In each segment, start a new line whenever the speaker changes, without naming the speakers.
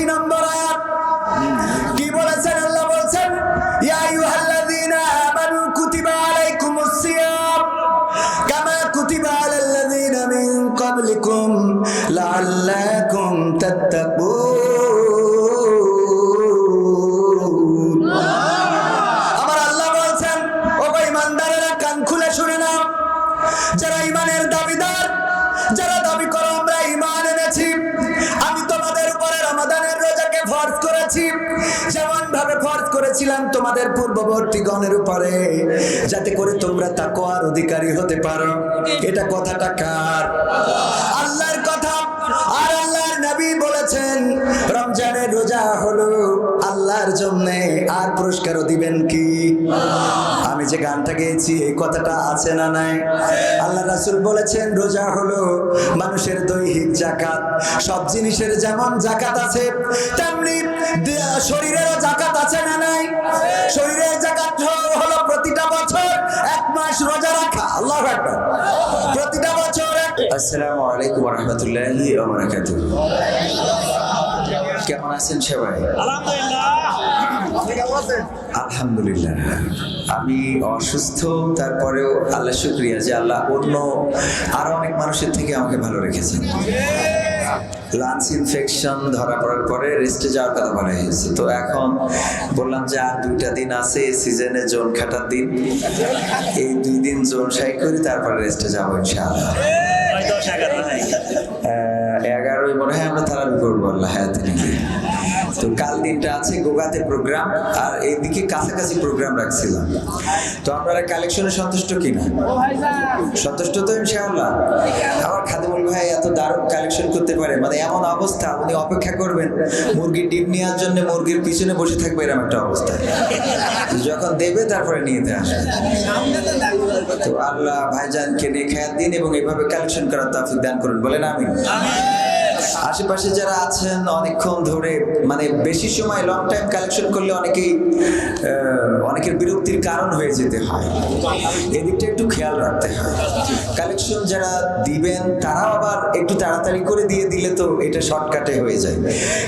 আশি নম্বর তোমাদের পূর্ববর্তী গণের উপরে, যাতে করে তোমরা তাকওয়ার অধিকারী হতে পারো। এটা কথাটা কার? আল্লাহর নবী বলেছেন, রমজানের রোজা হলো আল্লাহর জন্য, আর পুরস্কারও দিবেন কি? আমি যে গানটা গেয়েছি, এই কথাটা আছে না নাই? আল্লাহ রাসূল বলেছেন, রোজা হলো মানুষের দৈহিক জাকাত। সব জিনিসের যেমন জাকাত আছে, তেমনি শরীরেরও জাকাত আছে না নাই? শরীরের জাকাত হলো প্রতিটা বছর এক মাস রোজা রাখা। আল্লাহ প্রতিটা বছর আসসালামু আলাইকুম রাহমাতুল্লাহি কেমন আছেন সবাই? আলহামদুলিল্লাহ। আমি অসুস্থ, তারপরেও আল্লাহ শুক্রিয়া যে আল্লাহ অন্য আরও অনেক মানুষের থেকে আমাকে ভালো রেখেছেন। লাঞ্চ ইনফেকশন ধরা পড়ার পরে রেস্টে যাওয়ার কথা বলা হয়েছে। তো এখন বললাম যে আর দুইটা দিন আছে সিজনে জোন খাটার দিন। এই দুই দিন জোন সাই করি তারপরে রেস্টে যাব ইনশাআল্লাহ। এগারোই মনে হয় আমরা তারা করব আল্লাহ হায়াতে নাকি তো কাল দিনটা আছে গোগাতে প্রোগ্রাম আর এইদিকে কাছাকাছি প্রোগ্রাম রাখছিলাম। তো আপনারা কালেকশনে সন্তুষ্ট কিনা? সন্তুষ্ট তো আমি ইনশাআল্লাহ। আমার খাদিমুল ভাই এত দারুণ কালেকশন করতে পারে মানে এমন অবস্থা, উনি অপেক্ষা করবেন, মুরগির ডিম নেওয়ার জন্য মুরগির পিছনে বসে থাকবে, এরকম একটা অবস্থা। যখন দেবে, তারপরে নিতে আসবে। তো আল্লাহ ভাইজানকে নিয়ে খেয়াল দিন এবং এভাবে কালেকশন করার তাফিক দান করুন। বলেন আমি আশেপাশে যারা আছেন অনেকক্ষণ ধরে মানে বেশি সময় লং টাইম কালেকশন করলে অনেকেই অনেকের বিরক্তির কারণ হয়ে যেতে হয়। এদিকটা একটু খেয়াল রাখতে হয়। কালেকশন যারা দিবেন, তারাও আবার একটু তাড়াতাড়ি করে দিয়ে দিলে তো এটা শর্টকাটে হয়ে যায়।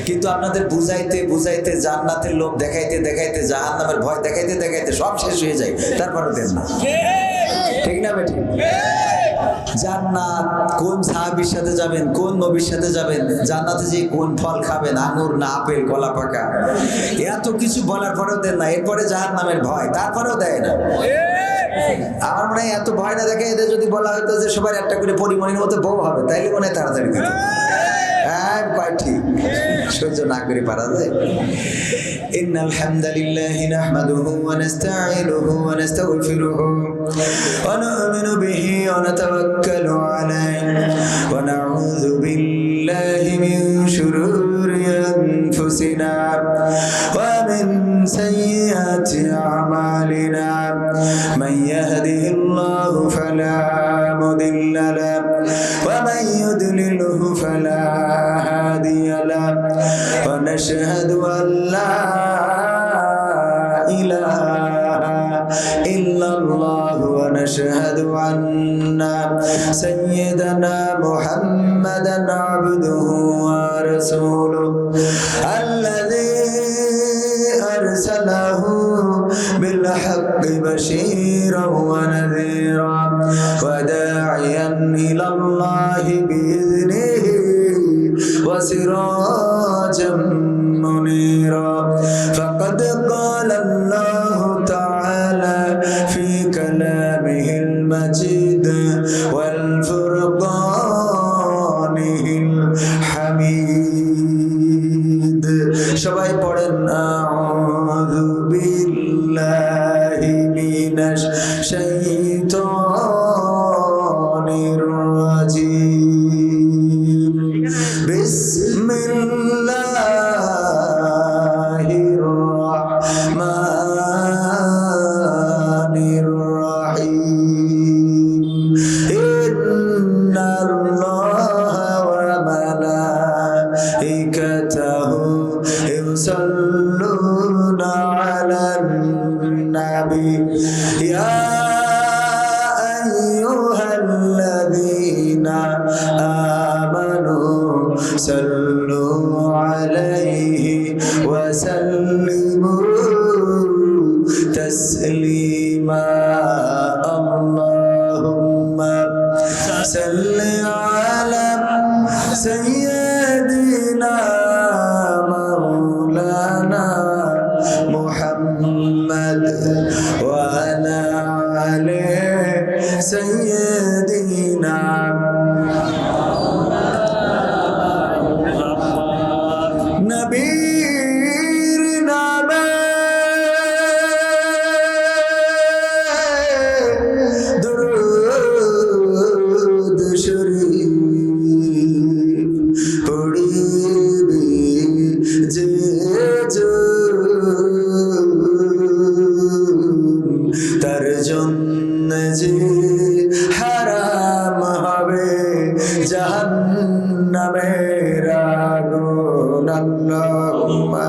কিন্তু আপনাদের বুঝাইতে বুঝাইতে, জান্নাতের লোভ দেখাইতে দেখাইতে, জাহান্নামের ভয় দেখাইতে দেখাইতে সব শেষ হয়ে যায়। তারপরে দেন না। ঠিক না, বেটি? জান্নাত কোন সাহাবির সাথে যাবেন, কোন নবীর সাথে যাবেন? জান্নাতে যে কোন ফল খাবেন? আঙুর না, আপেল, কলা পাকা? এত কিছু বলার পরেও দেন না। এরপরে জাহান নামের ভয়, তারপরেও দেয় না। আমার মনে হয় এত ভয় না দেখে এদের যদি বলা হতো যে সবার একটা করে পরিমাণের মতো বউ হবে, তাইলে মনে হয় তাড়াতাড়ি হ্যাঁ কয় সহ্য না করে পারা যায় إن الحمد لله نحمده ونستعينه ونستغفره ونؤمن به ونتوكل عليه ونعوذ بالله من شرور أنفسنا ومن سيئات أعمالنا من يهده الله ونشهد أن وسلموا تسليما জন্য যে হারাম হবে। জাহান্নামের আগুন আল্লাহুম্মা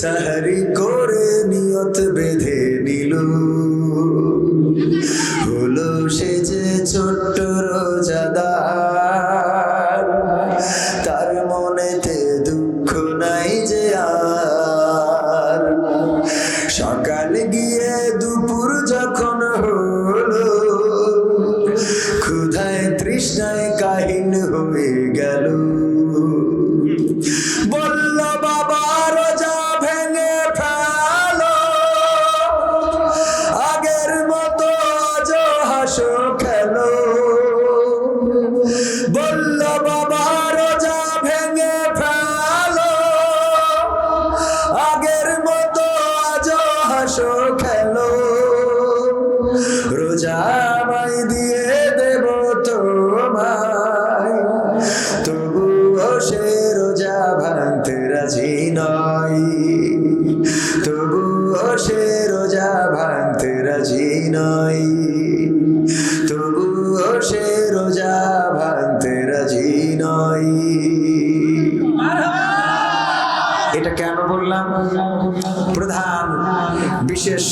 السهر রোজা দিয়ে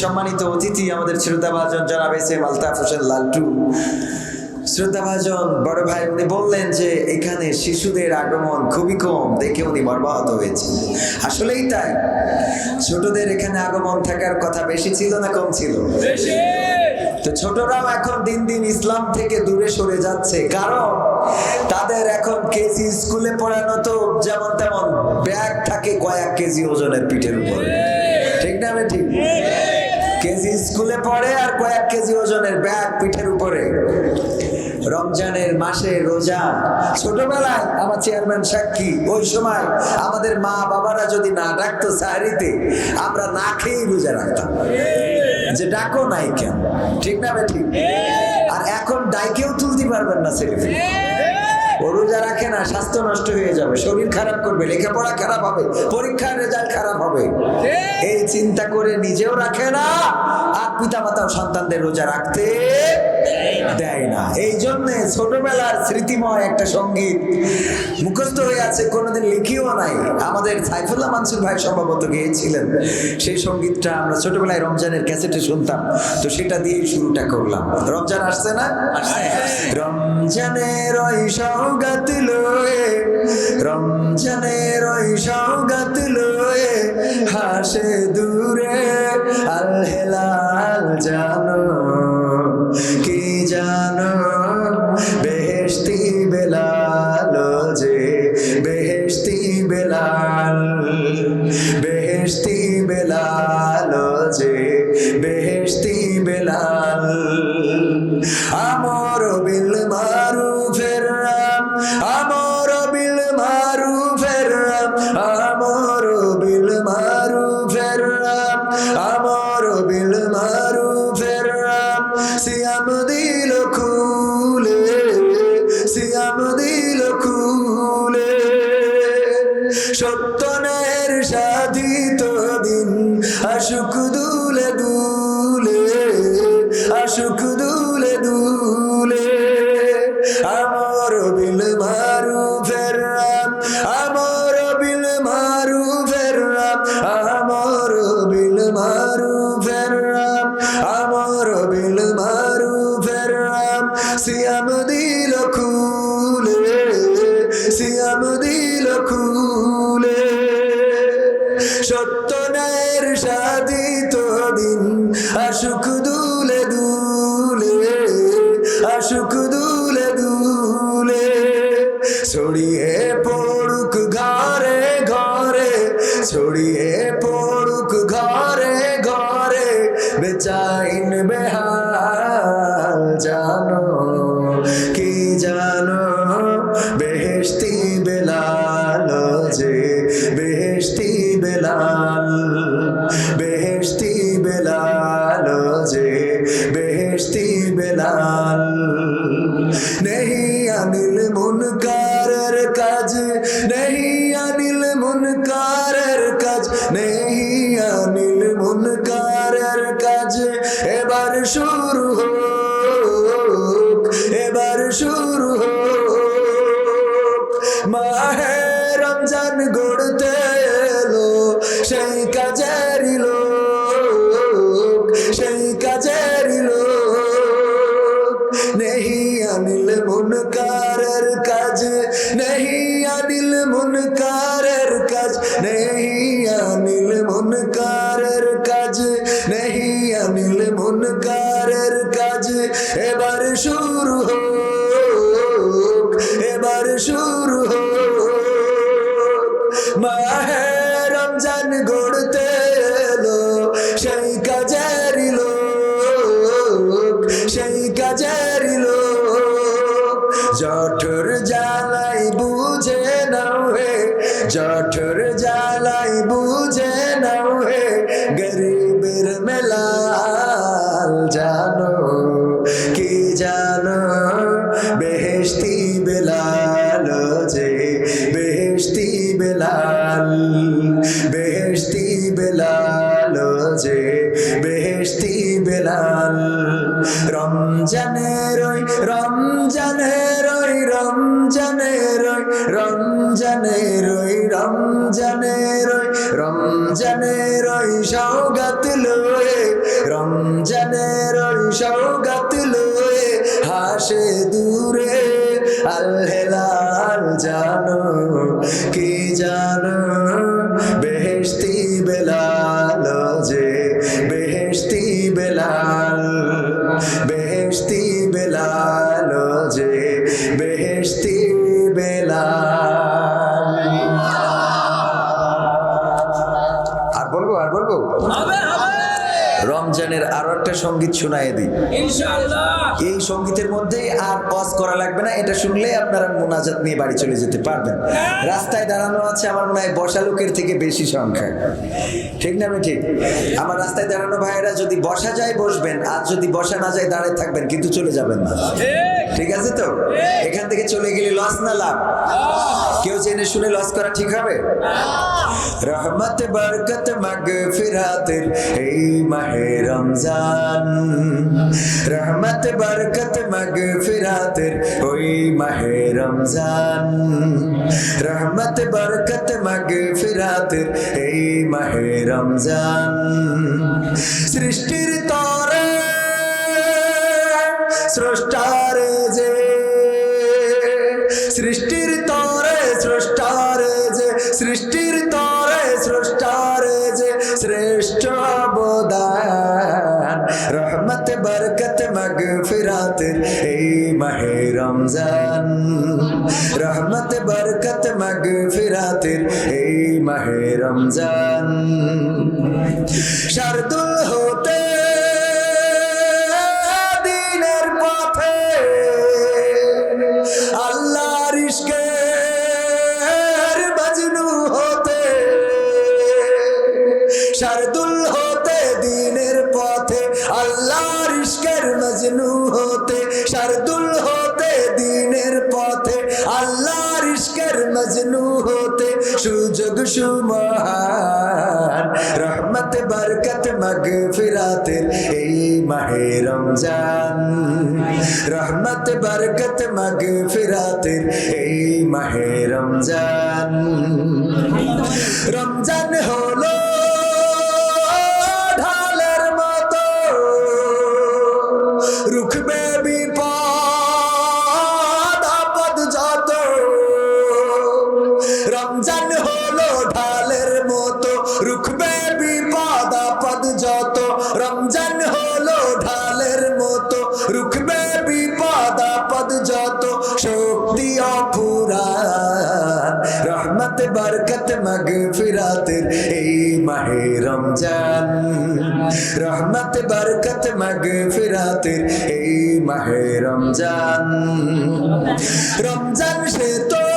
সম্মানিত অতিথি আমাদের শ্রদ্ধাভাজন জনাব এস এম আলতাফ হোসেন লালটু শ্রদ্ধাভাজন বড় ভাই উনি বললেন যে এখানে শিশুদের আগমন খুবই কম দেখে উনি মর্মাহত হয়েছে আসলেই তাই। ছোটদের এখানে আগমন থাকার কথা বেশি ছিল না কম ছিল? তো ছোটরাও এখন দিন দিন ইসলাম থেকে দূরে সরে যাচ্ছে। কারণ তাদের এখন কেজি স্কুলে পড়ানো তো যেমন তেমন ব্যাগ থাকে কয়েক কেজি ওজনের পিঠের উপরে। ঠিক না আমি ঠিক। স্কুলে পড়ে আর কয়েক কেজি ওজনের ব্যাগ পিঠের উপরে। রমজানের মাসে রোজা। ছোটবেলায় আমার চেয়ারম্যান সাক্ষী, ওই সময় আমাদের মা বাবারা যদি না ডাকতো সাহারিতে, আমরা না খেয়েই রোজা রাখতাম। যে ডাকো নাই কেন? ঠিক না ঠিক আর এখন ডাইকেও তুলতে পারবেন না ছেলে ও রোজা রাখে না স্বাস্থ্য নষ্ট হয়ে যাবে শরীর খারাপ করবে লেখাপড়া খারাপ হবে পরীক্ষার রেজাল্ট খারাপ হবে। এই চিন্তা করে নিজেও রাখে না আর পিতা মাতাও সন্তানদের রোজা রাখতে দেয় না। এই জন্যে ছোটবেলার স্মৃতিময় একটা সংগীত মুখস্থ হয়ে আছে, কোনোদিন লিখিও নাই। আমাদের সাইফুল্লাহ মানসুর ভাই সম্ভবত গিয়েছিলেন। সেই সঙ্গীতটা আমরা ছোটবেলায় রমজানের ক্যাসেটে শুনতাম। তো সেটা দিয়েই শুরুটা করলাম। রমজান আসছে না? রমজানের ওই সৌগাত লয়ে, রমজানের ওই সৌগাত লয়ে, হাসে দূরে আল হেলাল বুঝি ছড়িয়ে বেহেশতি বেলাল বেহেশতি বেলাল যে বেহেশতি বেলাল। রমজানের ওই রমজানের ওই রমজানের ওই রমজানের ওই রমজানের ওই রমজানের ওই সৌগাত লয়ে, রমজানের ওই সৌগাত রমজানের আরও একটা সংগীত শোনায় দিই। এই সঙ্গীতের মধ্যে আর পজ করা লাগবে না এটা শুনলে আপনারা মোনাজাত নিয়ে বাড়ি চলে যেতে পারবেন। রাস্তায় দাঁড়ানো আছে আমার মনে হয় বসা লোকের থেকে বেশি সংখ্যা। ঠিক না আমি ঠিক? আমার রাস্তায় দাঁড়ানো ভাইয়েরা যদি বসা যায় বসবেন আর যদি বসা না যায় দাঁড়ায় থাকবেন কিন্তু চলে যাবেন না।
ঠিক
আছে তো? এখান থেকে চলে গেলে লস না লাভ? কেউ জেনে শুনে লস করা ঠিক হবে? রহমত, বরকত মগ ফিরাতের এই মাহে রমজান। রহমত, বরকত মগ ফিরাতের ওই মাহে রমজান। রহমত, বরকত মগ ফিরাতের এই মাহে রমজান। সৃষ্টির তরে স্রষ্টারে যে, সৃষ্টির তরে স্রষ্টারে যে, সৃষ্টির তরে স্রষ্টারে যে, শ্রেষ্ঠ অবদান, রহমত, বরকত মগ ফিরাতের এই মাহে রমজান, রহমত, বরকত মগ ফিরাতের এই মাহে রমজান, শারদুল হতে সুমহান রহমত, বরকত মগ ফিরাতের এই মাহে রমজান। রহমত, বরকত মগ ফিরাতের এই মাহে রমজান। রমজান হলো ফেরাতের ফিরাতের এই মাহে রমজান। রমজান সে তো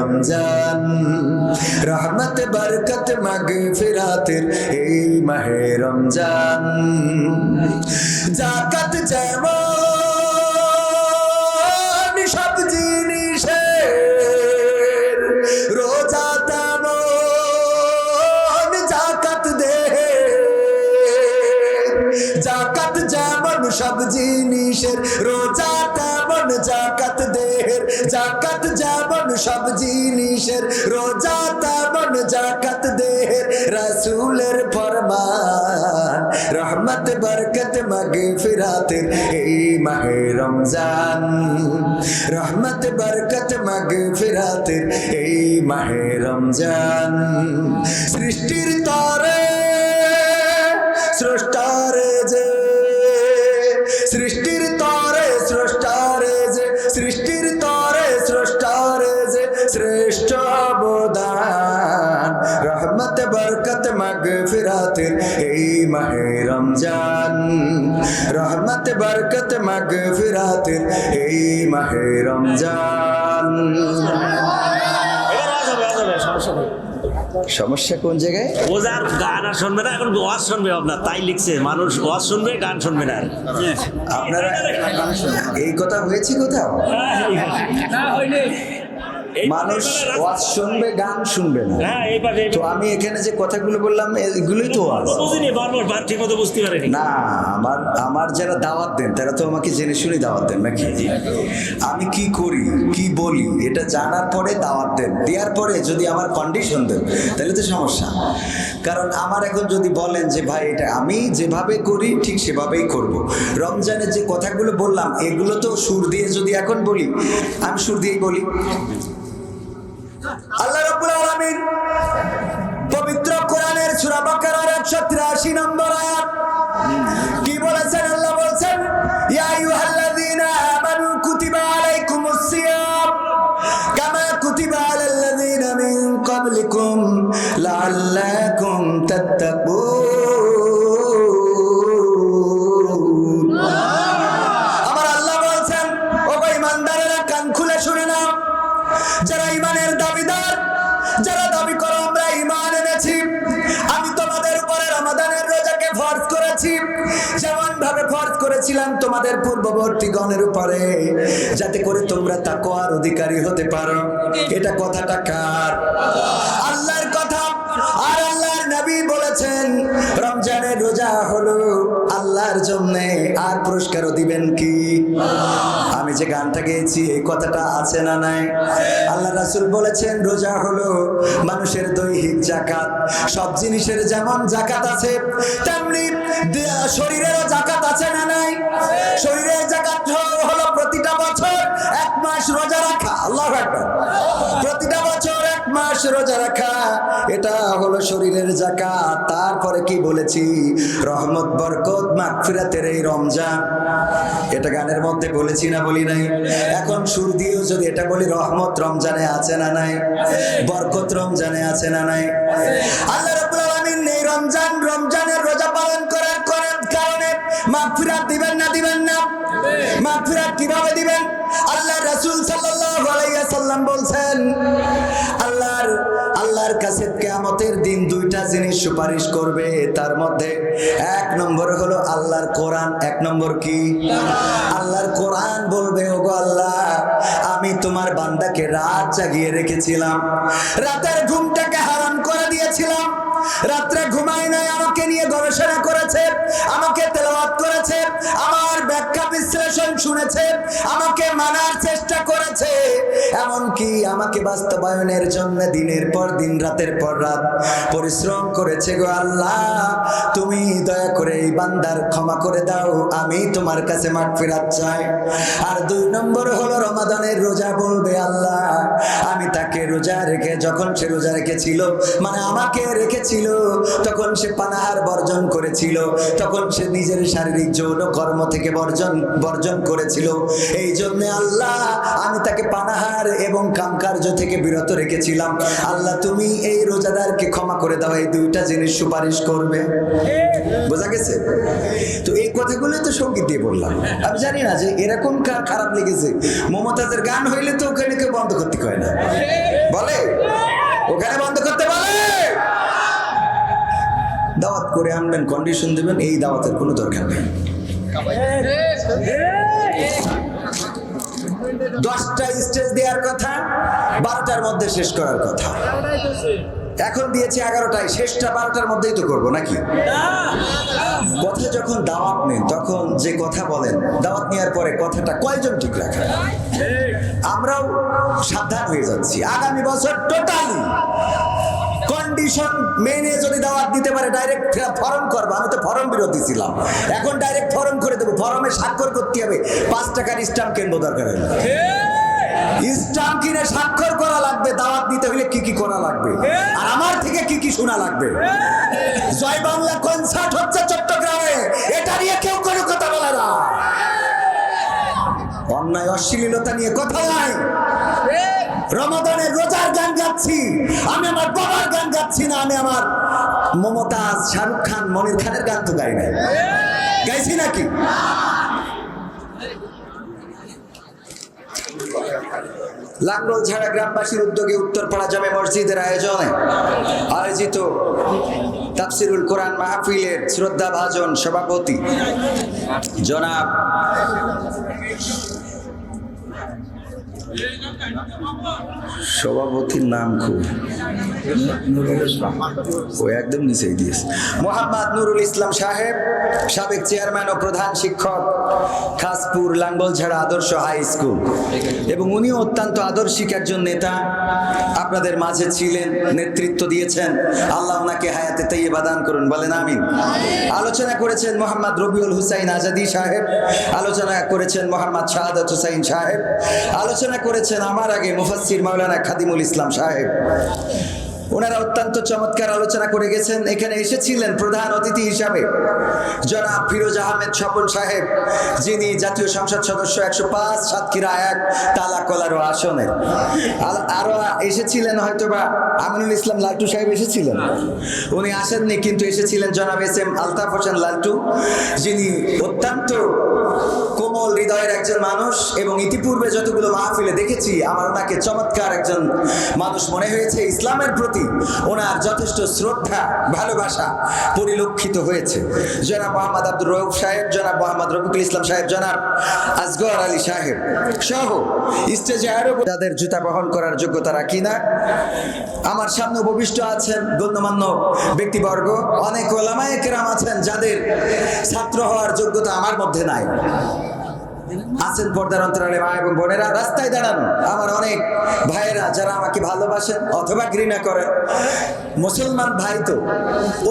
রমজান। রহমত, বরকত মগ ফিরাতের এই মাহে রমজান। জাকাত তেমন জাকাত যেমন সব জিনিসের, রোজা তেমন জাকাত দেহের, জাকাত যেমন সব জিনিসের, রোজা তেমন জাকাত দেহের। রাসূলের ফরমান, রহমত, বরকত মগ ফিরাতের এই মাহে রমজান। রহমত, বরকত মগ ফিরাতের এই মাহে রমজান। সৃষ্টির তরে, স্রষ্টারে মাহে রমজান। রহমত বরকত মগ ফিরাতের এই মাহে রমজান।
সমস্যা
কোন জায়গায়?
ও যার গান আর শুনবে না এখন ওয়াজ শুনবে আপনার তাই লিখছে মানুষ ওয়াজ শুনবে গান শুনবে না আর।
আপনারা এই কথা হয়েছে কোথাও? মানুষ ওয়াজ শুনবে গান শুনবে না।
হ্যাঁ
তো আমি এখানে যে কথাগুলো বললাম এগুলোই তো ওয়াজ।
বুঝিনি বারবার বার ঠিক মতো বুঝতে পারেনি?
না আমার আমার যারা দাওয়াত দেন তারা তো আমাকে জেনে শুনে দাওয়াত দেন নাকি? আমি কি করি কি বলি এটা জানার পরে দাওয়াত দেন। দেওয়ার পরে যদি আমার কন্ডিশন দেন তাহলে তো সমস্যা। কারণ আমার এখন যদি বলেন যে ভাই এটা আমি যেভাবে করি ঠিক সেভাবেই করব। রমজানের যে কথাগুলো বললাম এগুলো তো সুর দিয়ে যদি এখন বলি আমি সুর দিয়েই বলি। আল্লাহ রাব্বুল আলামিন পবিত্র কোরআনের সূরা বাকারার 183 নম্বর তোমাদের পূর্ববর্তী গণের উপরে, যাতে করে তোমরা তাকওয়ার অধিকারী হতে পারো। এটা কথাটা কার? আল্লাহর কথা। আর আল্লাহর নবী বলেছেন, রমজানের রোজা হলো আল্লাহর জন্য আর পুরস্কারও দিবেন কি? আমি যে গানটা গেয়েছি, এই কথাটা আছে না নাই? আল্লাহ রাসুল বলেছেন, রোজা হলো মানুষের দৈহিক জাকাত। সব জিনিসের যেমন জাকাত আছে, তেমনি শরীরেরও জাকাত আছে না নাই? শরীরের জাকাত হলো প্রতিটা বছর এক মাস রোজা রাখা। আল্লাহ প্রতিটা বছর এক মাস রোজা রাখা। এটা হলো শরীরের জাকাত তারপরে কি বলেছি? রহমত, বরকত, মাগফিরাতের এই রমজান। এটা গানের মধ্যে বলেছি না বলি নাই? এখন সুর দিয়েও যদি এটা বলি, রহমত রমজানে আছে না নাই? বরকত রমজানে আছে না নাই? আল্লাহ রাব্বুল আলামিন এই রমজান, রমজানের রোজা পালন করার করার কারণে মাগফিরাত দিবেন না দিবেন না? মাগফিরাত কীভাবে দিবেন? আল্লাহ রাসূল সাল্লাল্লাহু আলাইহি সাল্লাম বলছেন দুইটা জিনিস সুপারিশ করবে, তার মধ্যে এক নম্বর হলো আল্লাহর কোরআন, এক নম্বর কি? আল্লাহর কোরআন বলবে, ওগো আল্লাহ, আমি তোমার বান্দাকে রাত জাগিয়ে রেখেছিলাম, রাতের ঘুমটাকে হারাম করে দিয়েছিলাম, রাত্রে ঘুমাই নাই, আমাকে নিয়ে গবেষণা করেছে, আমাকে তেলাওয়াত করেছে, আমার ব্যাখ্যা বিশ্লেষণ শুনেছে, আমাকে মানার চেষ্টা এমনকি আমাকে বাস্তবায়নের জন্য দিনের পর দিন, রাতের পর রাত পরিশ্রম করেছে গো আল্লাহ। তুমি দয়া করে এই বান্দার ক্ষমা করে দাও, আমি তোমার কাছে মাঠ ফেরাত চাই। আর দুই নম্বর হলো, রমাদানের রোজা বলবে আল্লাহ, আমি তাকে রোজা রেখে, যখন সে রোজা রেখেছিল মানে আমাকে রেখেছিল, তখন সে পানাহার বর্জন করেছিল, তখন সে নিজের শারীরিক যৌন কর্ম থেকে বর্জন বর্জন করেছিল। এই জন্য আল্লাহ, আমি তাকে পানাহার এবং কামকার্য থেকে বিরত রেখেছিলাম। আল্লাহ, তুমি এই রোজাদারকে ক্ষমা করে দাও, এই দুইটা জিনিস সুপারিশ করবে। বোঝা গেছে? তো এই কথাগুলো তো সংগীত দিয়ে বললাম। আমি জানি না যে এরকম কার খারাপ লেগেছে। মমতাজের গান হইলে তো ওখানে কেউ বন্ধ করতে কয় না। বলে? ওখানে বন্ধ করতে বলে? দাওয়াত করে আনবেন কন্ডিশন দেবেন, এই দাওয়াতের কোনো দরকার নেই। দশটা স্টেজ দেওয়ার কথা, বারোটার মধ্যে শেষ করার কথা। এখন দিয়েছি এগারোটায়, শেষটা বারোটার মধ্যেই তো করব, নাকি? কথা যখন দাওয়াত নেন, তখন যে কথা বলেন, দাওয়াত নেওয়ার পরে কথাটা কয়জন ঠিক রাখেন? আমরাও সাবধান হয়ে যাচ্ছি। আগামী বছর টোটালি কন্ডিশন মেনে যদি দাওয়াত দিতে পারে ডাইরেক্ট ফর্ম করব। আমি তো ফর্ম বিরোধী ছিলাম। এখন ডাইরেক্ট ফর্ম করে দেবো। ফর্মে স্বাক্ষর করতে হবে। পাঁচ টাকার স্টাম্প কিনবো দরকার হলে। স্টাম্প কিনে স্বাক্ষর করা লাগবে। দাওয়াত দিতে হলে কি কি করা লাগবে? আর আমার থেকে কি কি শোনা লাগবে? জয় বাংলা কনসার্ট হচ্ছে চট্টগ্রামে। এটা নিয়ে কেউ কোনো কথা বলে না। অন্যায় অশ্লীলতা নিয়ে কথা নাই রমাদানের রোজার গান গাচ্ছি। আমি আমার বাবার গান গাচ্ছি না, আমি আমার মমতাজ শাহরুখ খান, মনির খানের গান তো গাই নাই। গাইছি নাকি? লাঙ্গল ছাড়া গ্রামবাসীর উদ্যোগে উত্তরপাড়া জামে মসজিদের আয়োজনে আয়োজিত তাফসিরুল কোরআন মাহফিলের শ্রদ্ধা ভাজন সভাপতি জনাব সভাপতির নাম খুব। ও একদম নিচেই দিয়েছে। মোহাম্মদ নুরুল ইসলাম সাহেব, সাবেক চেয়ারম্যান ও প্রধান শিক্ষক, খাসপুর লাঙ্গলঝাড়া আদর্শ হাই স্কুল। এবং উনিও অত্যন্ত আদর্শিক একজন নেতা। আপনাদের মাঝে ছিলেন, নেতৃত্ব দিয়েছেন। আল্লাহ ওনাকে হায়াতে তৈবা দান করুন, বলেন আমিন। আলোচনা করেছেন মোহাম্মদ রবিউল হুসাইন আজাদি সাহেব। আলোচনা করেছেন মোহাম্মদ শাহাদত হুসাইন সাহেব। আলোচনা করেছেন আমার আগে মুফাসির মাওলানা খাদিমুল ইসলাম সাহেব। ওনারা অত্যন্ত চমৎকার আলোচনা করে গেছেন। এখানে এসেছিলেন প্রধান অতিথি হিসাবে জনাব ফিরোজ আহমেদ স্বপন সাহেব, যিনি জাতীয় সংসদ সদস্য একশো পাঁচ, সাতক্ষীরা এক তালা কলারো আসনের আর- আরও এসেছিলেন হয়তোবা আমিনুল ইসলাম লালটু সাহেব এসেছিলেন? উনি আসেননি, কিন্তু এসেছিলেন জনাব এস এম আলতাফ হোসেন লালটু, যিনি অত্যন্ত কোমল হৃদয়ের একজন মানুষ এবং ইতিপূর্বে যতগুলো মাহফিলে দেখেছি, আমার ওনাকে চমৎকার একজন মানুষ মনে হয়েছে। ইসলামের প্রতি ওনার যথেষ্ট শ্রদ্ধা, ভালোবাসা পরিলক্ষিত হয়েছে। জনাব মোহাম্মদ আব্দুর রৌফ সাহেব, জনাব মোহাম্মদ রফিকুল ইসলাম সাহেব, জনাব আসগর আলী সাহেব সহ স্টেজে আরও তাদের জুতা বহন করার যোগ্যতা রাখি না। আমার সামনে উপবিষ্ট আছেন গণ্যমান্য ব্যক্তিবর্গ। অনেক ওলামায়ে কেরাম আছেন যাদের ছাত্র হওয়ার যোগ্যতা আমার মধ্যে নাই। আছেন পর্দার অন্তরালে এবং বোনেরা রাস্তায় দাঁড়ানো। আমার অনেক ভাইয়েরা যারা আমাকে ভালোবাসেন অথবা ঘৃণা মুসলমান ভাই তো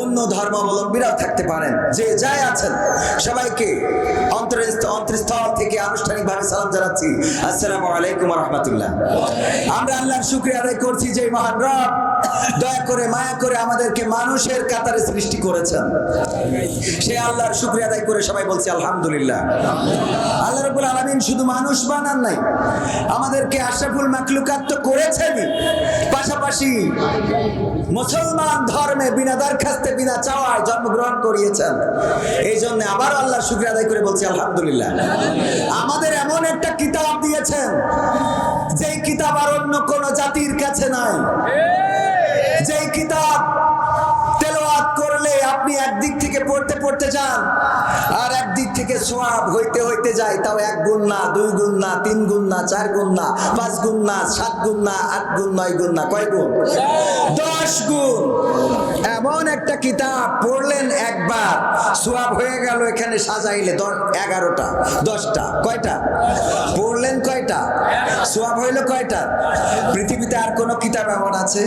অন্য ধর্মাবলম্বীরাও থাকতে পারেন। যে যাই আছেন, সবাইকে আল্লাহর শুক্রিয়া করছি যে মহান দয়া করে, মায়া করে আমাদেরকে মানুষের কাতারে সৃষ্টি করেছেন। সে আল্লাহর শুক্রিয়া আদায় করে সবাই বলছি, আলহামদুলিল্লাহ। আল্লাহ আলমিন শুধু মানুষ বানান নাই। আমাদেরকে মাকলুকাত তো করেছেনই পাশাপাশি মুসলমান ধর্মে বিনা দরখাস্তে, বিনা চাওয়ায় জন্মগ্রহণ করিয়েছেন। এই জন্য আবার আল্লাহর শুক্রিয়া আদায় করে বলছি, আলহামদুলিল্লাহ। আমাদের এমন একটা কিতাব দিয়েছেন, যেই কিতাব আর অন্য কোন জাতির কাছে নাই। যেই কিতাব তেলাওয়াত করলে আপনি একদিক থেকে পড়তে পড়তে যান, আর একদিক থেকে সোয়াব হইতে হইতে যায়, তাও এক গুণ না, দুই গুণ না, তিন গুণ না, চার গুণ না, পাঁচ গুণ না, সাত গুণ না, আট গুণ, নয় গুণ না, কয় গুণ? দশ গুণ। এমন একটা কিতাব পড়লেন একবার সোয়াব হয়ে গেল এখানে সাজাইলে এগারোটা, দশটা, কয়টা? পড়লেন কয়টা? সোয়াব হইল কয়টা? পৃথিবীতে আর কোনো কিতাব এমন আছে?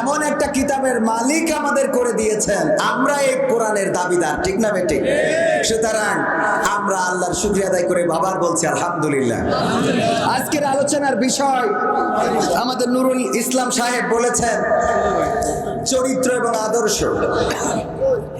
এমন একটা কিতাবের মালিক আমাদের করে দিয়েছেন, আমরা এই কোরআনের দাবিদার, ঠিক না বেটি? সুতরাং আমরা আল্লাহর শুক্রিয়া আদায় করে বাবার বলছি, আলহামদুলিল্লাহ। আজকের আলোচনার বিষয় আমাদের নুরুল ইসলাম সাহেব বলেছেন, চরিত্র এবং আদর্শ।